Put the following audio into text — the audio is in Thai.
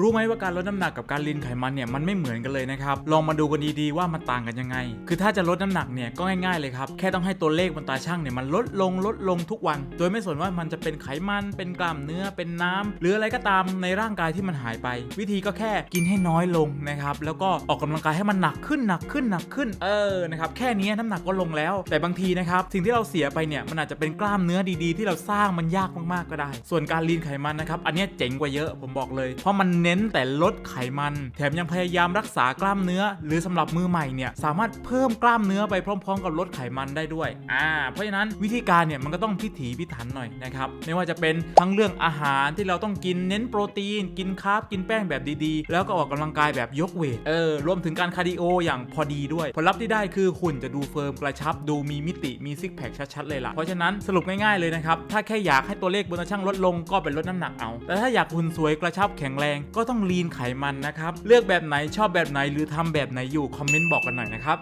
รู้ไหมว่าการลดน้ำหนักกับการลีนไขมันเนี่ยมันไม่เหมือนกันเลยนะครับ ลองมาดูกันดีๆว่ามันต่างกันยังไง คือถ้าจะลดน้ำหนักเนี่ยก็ง่ายๆเลยครับ แค่ต้องให้ตัวเลขบนตาช่างเนี่ยมันลดลงลดลงทุกวัน โดยไม่สนว่ามันจะเป็นไขมัน เป็นกล้ามเนื้อ เป็นน้ำหรืออะไรก็ตามในร่างกายที่มันหายไป วิธีก็แค่กินให้น้อยลงนะครับ แล้วก็ออกกำลังกายให้มันหนักขึ้นหนักขึ้นหนักขึ้น เออ นะครับ แค่นี้น้ำหนักก็ลงแล้ว แต่บางทีนะครับ สิ่งที่เราเสียไปเนี่ยมันอาจจะเป็นกล้ามเนื้อดีๆ ที่เราสร้างมันยากมากๆก็ได้ ส่วนการลีนไขมันนะครับ อันนี้เจ๋งกว่าเยอะ ผมบอกเลย เพราะมันเน้นแต่ลดไขมัน แถมยังพยายามรักษากล้ามเนื้อ หรือสำหรับมือใหม่เนี่ยสามารถเพิ่มกล้ามเนื้อไปพร้อม ๆ กับลดไขมันได้ด้วยอ่าเพราะฉะนั้นวิธีการเนี่ยมันก็ต้องพิถีพิถันหน่อยนะครับไม่ว่าจะเป็นทั้งเรื่องอาหารที่เราต้องกินเน้นโปรตีน กินคาร์บกินแป้งแบบดีๆ แล้วก็ออกกำลังกายแบบยกเวทเออรวมถึงการคาร์ดิโออย่างพอดีด้วย ผลลัพธ์ที่ได้คือหุ่นจะดูเฟิร์มกระชับดูมีมิติมีซิกแพคชัดๆเลยล่ะเพราะฉะนั้นสรุปง่ายๆเลยนะครับถ้าแค่อยากให้ตัวเลขบนตาช่างลดลงก็เป็นลดน้ำหนักเอา แต่ถ้าอยากหุ่นสวยกระชับแข็งแรงก็ต้องลีนไขมันนะครับ เลือกแบบไหนชอบแบบไหนหรือทำแบบไหนอยู่คอมเมนต์บอกกันหน่อยนะครับ